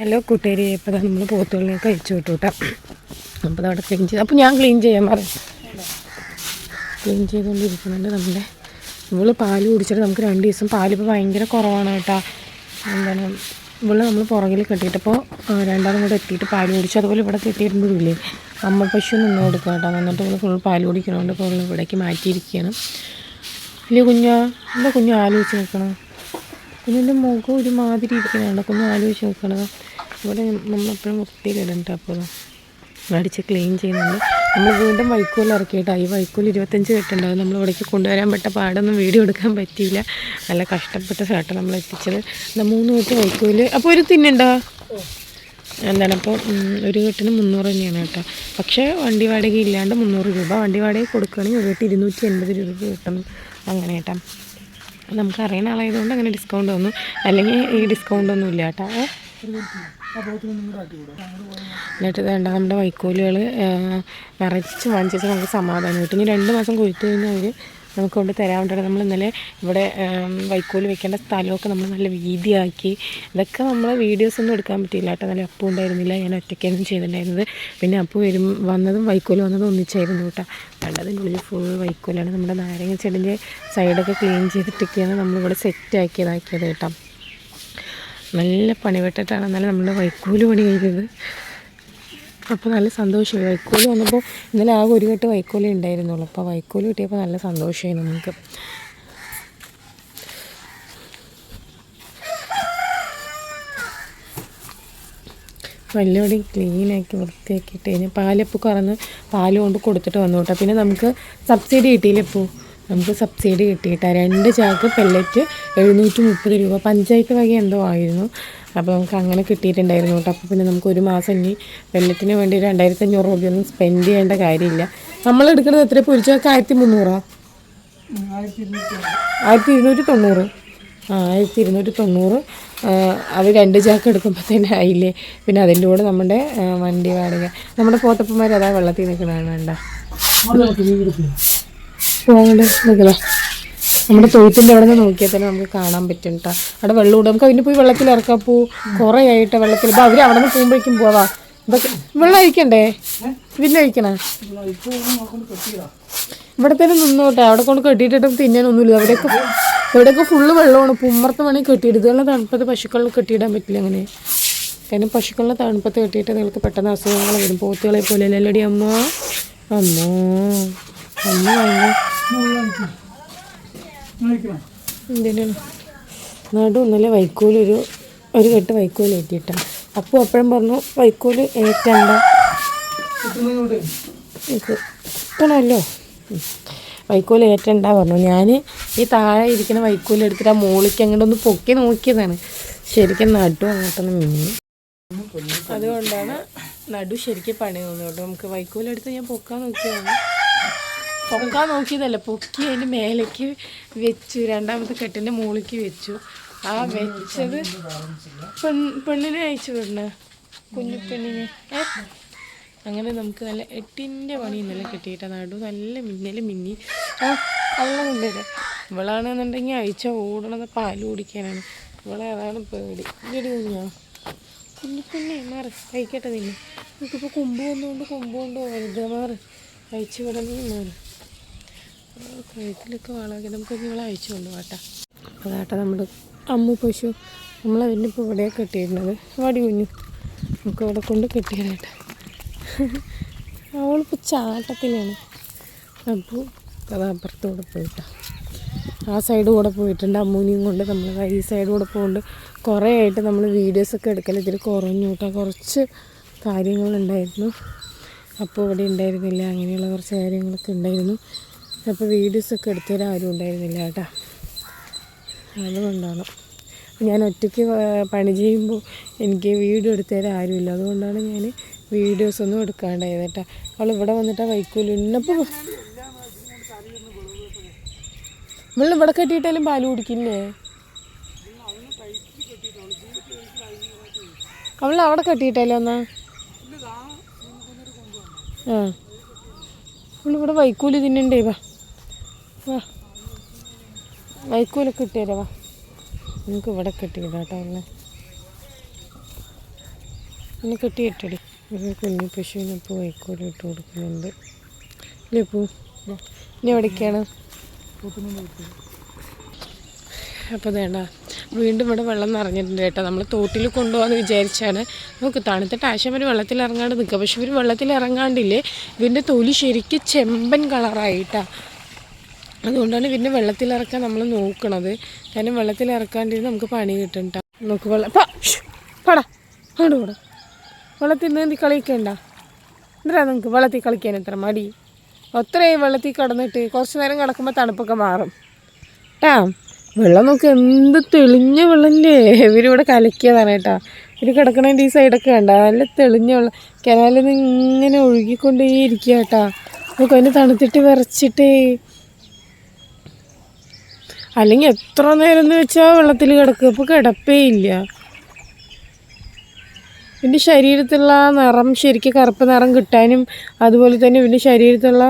Hello കൂട്ടുകാരി. ഇപ്പോൾ നമ്മൾ പോത്തുകളിലേക്ക് അയച്ചു വിട്ടു കേട്ടോ അപ്പോൾ അവിടെ ക്ലീൻ ചെയ്ത്. അപ്പോൾ ഞാൻ ക്ലീൻ ചെയ്യാൻ പറയും ക്ലീൻ ചെയ്തുകൊണ്ടിരിക്കുന്നുണ്ട് നമ്മുടെ. നമ്മൾ പാൽ കുടിച്ചിട്ട് നമുക്ക് രണ്ട് ദിവസം പാൽ ഇപ്പോൾ ഭയങ്കര കുറവാണ് കേട്ടോ. എന്താണ്? ഇവൾ നമ്മൾ പുറകിൽ കെട്ടിയിട്ടപ്പോൾ രണ്ടാളും കൂടെ എത്തിയിട്ട് പാൽ കുടിച്ചു. അതുപോലെ ഇവിടെ കെട്ടിയിരുന്നതില്ലേ? അമ്മ പശു നിന്ന് കൊടുക്കുക കേട്ടോ. എന്നിട്ട് ഇവൾ ഫുൾ പാൽ കുടിക്കണോണ്ട് ഇപ്പോൾ ഇവൾ ഇവിടേക്ക് മാറ്റിയിരിക്കുകയാണ് ഇല്ലേ കുഞ്ഞാ? എന്താ കുഞ്ഞു ആലോചിച്ച് നിൽക്കണം കുഞ്ഞിന്റെ മുഖം ഒരുമാതിരി ഇരിക്കണം കുഞ്ഞു ആലോചിച്ച് നോക്കണത് ഇവിടെ നമ്മളെപ്പോഴും വൃത്തിയിലിടണ്ട അപ്പോൾ അടിച്ച് ക്ലീൻ ചെയ്യുന്നുണ്ട്. നമ്മൾ വീണ്ടും വൈക്കോൽ ഇറക്കിയിട്ടാ. ഈ വൈക്കോൽ ഇരുപത്തഞ്ച് കെട്ടുണ്ടാവും. നമ്മൾ ഇവിടേക്ക് കൊണ്ടുവരാൻ പെട്ട പാടൊന്നും വീഡിയോ എടുക്കാൻ പറ്റിയില്ല. നല്ല കഷ്ടപ്പെട്ട ഷർട്ട് നമ്മൾ എത്തിച്ചത്. എന്താ മൂന്ന് കെട്ട് വൈക്കോൽ അപ്പോൾ ഒരു തിന്നുണ്ടോ? എന്താണ്? അപ്പോൾ ഒരു കെട്ടിന് മുന്നൂറ് തന്നെയാണ് കേട്ടോ. പക്ഷേ വണ്ടി വാടക ഇല്ലാണ്ട് മുന്നൂറ് രൂപ. വണ്ടി വാടക കൊടുക്കുകയാണെങ്കിൽ ഒരു കെട്ട് ഇരുന്നൂറ്റി എൺപത് രൂപ കിട്ടും. അങ്ങനെ കേട്ടോ. നമുക്ക് അറിയുന്ന ആളായതുകൊണ്ട് അങ്ങനെ ഡിസ്കൗണ്ട് ഒന്നും അല്ലെങ്കിൽ ഈ ഡിസ്കൗണ്ട് ഒന്നും ഇല്ല കേട്ടോ? എന്നിട്ട് വേണ്ട നമ്മുടെ വൈക്കോലുകൾ നിറച്ച് വാങ്ങിച്ചാൽ നമുക്ക് സമാധാനം കിട്ടും. ഇനി രണ്ട് മാസം കൊയ്ത്ത് കഴിഞ്ഞാൽ അവർ നമുക്ക് കൊണ്ട് തരാൻ വേണ്ടിയിട്ട് നമ്മൾ ഇന്നലെ ഇവിടെ വൈക്കോൽ വെക്കേണ്ട സ്ഥലമൊക്കെ നമ്മൾ നല്ല വീതിയാക്കി. ഇതൊക്കെ നമ്മൾ വീഡിയോസ് ഒന്നും എടുക്കാൻ പറ്റിയില്ല കേട്ടോ. നല്ല അപ്പു ഉണ്ടായിരുന്നില്ല. ഞാൻ ഒറ്റയ്ക്കായിരുന്നു ചെയ്തിട്ടുണ്ടായിരുന്നത്. പിന്നെ അപ്പു വരും വന്നതും വൈക്കോൽ വന്നതും ഒന്നിച്ചായിരുന്നു കേട്ടോ. കണ്ടതിന്റെ ഉള്ളിൽ ഫുൾ വൈക്കോലാണ്. നമ്മുടെ നാരങ്ങ ചെടിന്റെ സൈഡൊക്കെ ക്ലീൻ ചെയ്തിട്ടൊക്കെയാണ് നമ്മളിവിടെ സെറ്റാക്കിയതാക്കിയത് കേട്ടോ. നല്ല പണിപെട്ടിട്ടാണ് എന്നാലും നമ്മൾ വൈക്കോൽ പണി ചെയ്തത് അപ്പോൾ നല്ല സന്തോഷമായി. വൈക്കോൽ വന്നപ്പോൾ ഇന്നലെ ആകെ ഒരു കെട്ട് വൈക്കോലേ ഉണ്ടായിരുന്നുള്ളൂ. അപ്പോൾ വൈക്കോൽ കിട്ടിയപ്പോൾ നല്ല സന്തോഷമായി നമുക്ക്. വല്ലവിടെ ക്ലീനാക്കി വൃത്തിയാക്കിയിട്ട് കഴിഞ്ഞാൽ പാലപ്പ് കറന്ന് പാൽ കൊണ്ട് കൊടുത്തിട്ട് വന്നു കേട്ടോ പിന്നെ നമുക്ക് സബ്സിഡി കിട്ടിയില്ലേ ഇപ്പോൾ നമുക്ക് സബ്സിഡി കിട്ടിയിട്ടാ രണ്ട് ചാക്ക് പെല്ലറ്റ് എഴുന്നൂറ്റി മുപ്പത് രൂപ. പഞ്ചായത്ത് വക എന്തോ ആയിരുന്നു. അപ്പോൾ നമുക്ക് അങ്ങനെ കിട്ടിയിട്ടുണ്ടായിരുന്നു കേട്ടോ. അപ്പോൾ പിന്നെ നമുക്ക് ഒരു മാസം ഇനി പെല്ലറ്റിന് വേണ്ടി രണ്ടായിരത്തി അഞ്ഞൂറ് രൂപയൊന്നും സ്പെൻഡ് ചെയ്യേണ്ട കാര്യമില്ല. നമ്മൾ എടുക്കുന്നത് എത്ര പൊരിച്ചൊക്കെ ആയിരത്തി മുന്നൂറാ ആയിരത്തി ഇരുന്നൂറ്റി തൊണ്ണൂറ് ആ ആയിരത്തി ഇരുന്നൂറ്റി തൊണ്ണൂറ് അത് രണ്ട് ചാക്ക് എടുക്കുമ്പോൾ തന്നെ ആയില്ലേ? പിന്നെ അതിന്റെ കൂടെ നമ്മുടെ വണ്ടി വാടക. നമ്മുടെ പോത്തപ്പന്മാർ അതാ വെള്ളത്തിൽ നിൽക്കണതാണ് വേണ്ട പോകണ്ട നിൽക്കല നമ്മുടെ തൊഴുത്തിന്റെ അവിടെ നിന്ന് നോക്കിയാൽ തന്നെ നമുക്ക് കാണാൻ പറ്റും കേട്ടോ അവിടെ വെള്ളം ഇടും. നമുക്ക് അതിന് പോയി വെള്ളത്തിൽ ഇറക്കാൻ പോ. കുറേ ആയിട്ട് വെള്ളത്തിൽ. അപ്പോൾ അവർ അവിടെ നിന്ന് പോകുമ്പോഴേക്കും പോവാ. ഇതൊക്കെ വെള്ളം അഴിക്കണ്ടേ പിന്നെ അഴിക്കണേ ഇവിടെ തന്നെ നിന്നോട്ടെ. അവിടെ കൊണ്ട് കെട്ടിയിട്ടിട്ടും തിന്നാനൊന്നുമില്ല. അവിടെയൊക്കെ ഇവിടെയൊക്കെ ഫുള്ള് വെള്ളമാണ്. പുമ്മർത്ത് വേണമെങ്കിൽ കെട്ടിയിടുക ഇതുള്ള തണുപ്പത്ത് പശുക്കളിൽ കെട്ടിയിടാൻ പറ്റില്ല അങ്ങനെ. കാരണം പശുക്കളിലെ തണുപ്പത്ത് കെട്ടിയിട്ട് നിങ്ങൾക്ക് പെട്ടെന്ന് അസുഖങ്ങൾ വരും. പോത്തുകളെ പോലെ. അല്ലല്ലടി അമ്മ. അമ്മോ. എന്തിനാണ്? നടു ഇന്നലെ വൈക്കോലൊരു ഒരു കെട്ട് വൈക്കോൽ ഏറ്റിട്ടാണ് അപ്പോൾ അപ്പോഴും പറഞ്ഞു വൈക്കോൽ ഏറ്റണ്ട. കിട്ടണമല്ലോ. വൈക്കോൽ ഏറ്റണ്ട പറഞ്ഞു. ഞാൻ ഈ താഴെ ഇരിക്കുന്ന വൈക്കോൽ എടുത്തിട്ട് ആ മോളിക്ക് അങ്ങോട്ട് ഒന്ന് പൊക്കി നോക്കിയതാണ്. ശരിക്കും നടു അങ്ങോട്ടൊന്ന് മീൻ അതുകൊണ്ടാണ് നടു ശരിക്കും പണി തോന്നുന്നു കേട്ടോ നമുക്ക് വൈക്കോലെടുത്ത് ഞാൻ പൊക്കാൻ നോക്കിയതാണ്. പൊക്കാൻ നോക്കിയതല്ല പൊക്കി അതിന്റെ മേലേക്ക് വെച്ചു രണ്ടാമത്തെ കെട്ടിന്റെ മുകളിലേക്ക് വെച്ചു. ആ വെച്ചത് പെൺ പെണ്ണിനെ അയച്ചു വിടണ. കുഞ്ഞു പെണ്ണിനെ. അങ്ങനെ നമുക്ക് നല്ല എട്ടിന്റെ പണി ഇന്നലെ കിട്ടിയിട്ട് നടു നല്ല മിന്നൽ മിന്നി. ആ വെള്ളം കൊണ്ടുവരാം ഇവളാണെന്നുണ്ടെങ്കിൽ അയച്ച ഓടണത് പാൽ കുടിക്കാനാണ്. ഇവളെ അതാണ് പേടി. ഇടി കുഞ്ഞാ. കുഞ്ഞു കുഞ്ഞെ മാറ്. കഴിക്കട്ടെ നിന്നെ. നമുക്കിപ്പോൾ കുമ്പ് വന്നുകൊണ്ട് കുമ്പ് കൊണ്ട് പോകരുത് മാറ്. അയച്ചു വിടണമെന്ന് മാറ്. കഴുത്തിലൊക്കെ വളമൊക്കെ നമുക്ക് ഇവളെ അയച്ചു കൊണ്ട് പോട്ടാ അപ്പോൾ കേട്ടോ നമ്മുടെ അമ്മു പശു. നമ്മളതിന്റെ ഇപ്പോൾ ഇവിടെ കെട്ടിയിരുന്നത്. വടി കുഞ്ഞു. നമുക്ക് ഇവിടെ കൊണ്ട് കെട്ടിയതായിട്ട് അവളിപ്പോൾ ചാട്ടത്തിലാണ്. അപ്പോൾ അത് അപ്പുറത്തൂടെ പോയിട്ടാ. ആ സൈഡ് കൂടെ പോയിട്ടുണ്ട് അമ്മൂനിയും കൊണ്ട് നമ്മൾ ഈ സൈഡ് കൂടെ പോകുന്നുണ്ട് കുറേ ആയിട്ട് നമ്മൾ വീഡിയോസൊക്കെ എടുക്കൽ ഇതിൽ കുറഞ്ഞു കേട്ടോ. കുറച്ച് കാര്യങ്ങളുണ്ടായിരുന്നു. അപ്പോൾ ഇവിടെ ഉണ്ടായിരുന്നില്ല. അങ്ങനെയുള്ള കുറച്ച് കാര്യങ്ങളൊക്കെ ഉണ്ടായിരുന്നു. അപ്പോൾ വീഡിയോസൊക്കെ എടുത്തുതരാൻ ആരും ഉണ്ടായിരുന്നില്ല കേട്ടോ. അതുകൊണ്ടാണ് ഞാൻ ഒറ്റയ്ക്ക് പണി ചെയ്യുമ്പോൾ എനിക്ക് വീഡിയോ എടുത്തുതരാൻ ആരുമില്ല. അതുകൊണ്ടാണ് ഞാൻ വീഡിയോസ് ഒന്നും എടുക്കാണ്ടായത് കേട്ടോ. അവൾ ഇവിടെ വന്നിട്ട് വൈക്കൂല ഇന്നപ്പോൾ ഇവൾ ഇവിടെ കെട്ടിയിട്ടാലും പാൽ കുടിക്കില്ലേ? അവൾ അവിടെ കെട്ടിയിട്ടല്ലോ എന്നാ ആ. അവളിവിടെ വൈക്കൂൽ തിന്നണ്ടേ വാ. വാ കിട്ടിയല്ലേ ഇട്ടുതരാം വാ. നമുക്ക് ഇവിടെ കിട്ടിയില്ല കേട്ടോ അല്ലേ? ഒന്ന് കെട്ടിയിട്ടടി ഒരു കുഞ്ഞു പശുവിന് ഇപ്പോൾ വൈക്കോൽ ഇട്ട് കൊടുക്കുന്നുണ്ട്. ഇല്ലേ പൂ? ഇനി എവിടേക്കാണ്? അപ്പോൾ വേണ്ട. വീണ്ടും ഇവിടെ വെള്ളം നിറഞ്ഞിട്ടുണ്ട് കേട്ടോ. നമ്മൾ തോട്ടിൽ കൊണ്ടുപോകാമെന്ന് വിചാരിച്ചാണ്. നമുക്ക് തണുത്തിട്ട് ആശം ഒരു വെള്ളത്തിൽ ഇറങ്ങാണ്ട് നിൽക്കുക പക്ഷെ ഇവർ വെള്ളത്തിൽ ഇറങ്ങാണ്ടില്ലേ ഇവന്റെ തൊലി ശരിക്കും ചെമ്പൻ കളറായിട്ടാ. അതുകൊണ്ടാണ് പിന്നെ വെള്ളത്തിലിറക്കാൻ നമ്മൾ നോക്കണത്. കാരണം വെള്ളത്തിൽ ഇറക്കാണ്ടിരുന്ന് നമുക്ക് പണി കിട്ടണ്ട ട്ടോ. നമുക്ക് വെള്ളം പാടാ. അങ്ങോട്ട് പോടാ. വെള്ളത്തിൽ നീന്തി കളിക്കണ്ട. എന്താ നിങ്ങൾക്ക് വെള്ളത്തിൽ കളിക്കാൻ എത്ര മടി? ഒത്രയും വെള്ളത്തിൽ കിടന്നിട്ട് കുറച്ച് നേരം കിടക്കുമ്പോൾ തണുപ്പൊക്കെ മാറും. ട്ടാ വെള്ളം നോക്ക് എന്ത് തെളിഞ്ഞ വെള്ളമല്ലേ ഇവരിവിടെ കലക്കിയതാണ് കേട്ടോ. ഇവർ കിടക്കണതിന്റെ ഈ സൈഡൊക്കെ കണ്ട? നല്ല തെളിഞ്ഞ വെള്ളം. കനാലിൽ നിന്ന് ഇങ്ങനെ ഒഴുകിക്കൊണ്ടേ ഇരിക്കുക കേട്ടോ നമുക്ക് അതിന് തണുത്തിട്ട് വിറച്ചിട്ടേ അല്ലെങ്കിൽ എത്ര നേരം എന്ന് വെച്ചാൽ വെള്ളത്തിൽ കിടക്കുക. ഇപ്പോൾ കിടപ്പേ ഇല്ല. ഇതിന്റെ ശരീരത്തിലുള്ള നിറം ശരിക്കും കറുപ്പ് നിറം കിട്ടാനും അതുപോലെ തന്നെ ഇതിന്റെ ശരീരത്തിലുള്ള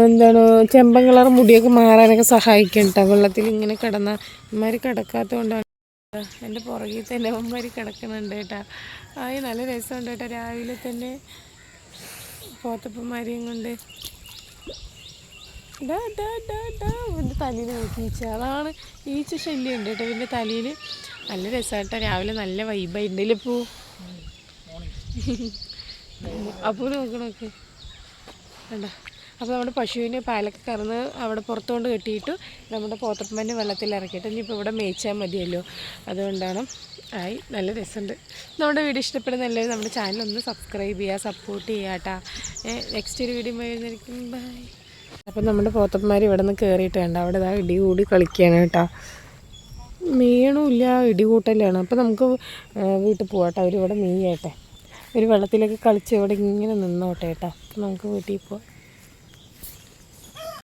എന്താണ് ചെമ്പൻ കളർ മുടിയൊക്കെ മാറാനൊക്കെ സഹായിക്കും കേട്ടോ വെള്ളത്തിൽ ഇങ്ങനെ കിടന്ന ഇമാര് കിടക്കാത്തത് കൊണ്ടാണ് എന്റെ പുറകിൽ തന്നെ അവന്മാർ കിടക്കുന്നുണ്ട് കേട്ടോ ആയി നല്ല രസമുണ്ട് കേട്ടോ രാവിലെ തന്നെ പോത്തപ്പന്മാരെയും കൊണ്ട് ഇവന്റെ തലയിൽ നോക്കി. ഈച്ച അതാണ് ഈച്ച ശല്യം ഉണ്ട് കേട്ടോ പിന്നെ തലയിൽ. നല്ല രസമായിട്ടോ രാവിലെ നല്ല വൈബായിട്ടുണ്ടല്ലേ പൂ. അപ്പോൾ നോക്കണോക്ക് വേണ്ട അപ്പോൾ നമ്മുടെ പശുവിന് പാലൊക്കെ കറന്ന് അവിടെ പുറത്തുകൊണ്ട് കെട്ടിയിട്ട് നമ്മുടെ പോത്തപ്പനെ വെള്ളത്തിൽ ഇറക്കിയിട്ട് ഇനിയിപ്പോൾ ഇവിടെ മേയിച്ചാൽ മതിയല്ലോ. അതുകൊണ്ടാണ് ആയി നല്ല രസമുണ്ട്. നമ്മുടെ വീഡിയോ ഇഷ്ടപ്പെടുന്ന എല്ലാവരും നമ്മുടെ ചാനൽ ഒന്ന് സബ്സ്ക്രൈബ് ചെയ്യുക സപ്പോർട്ട് ചെയ്യാം കേട്ടോ. നെക്സ്റ്റ് ഒരു വീഡിയോ വരുന്നതായിരിക്കും. ബൈ അപ്പം നമ്മുടെ പോത്തപ്പന്മാർ ഇവിടെ നിന്ന് കയറിയിട്ട് വേണ്ട അവിടെ ഇതാ ഇടി കൂടി കളിക്കുകയാണ് കേട്ടോ. മീനുമില്ല ഇടികൂട്ടലാണ്. അപ്പോൾ നമുക്ക് വീട്ടിൽ പോവാട്ടോ. അവരിവിടെ ഇവിടെ മീയട്ടെ ഒരു വെള്ളത്തിലൊക്കെ കളിച്ച് ഇവിടെ ഇങ്ങനെ നിന്നോട്ടെ കേട്ടോ. നമുക്ക് വീട്ടിൽ പോവാം.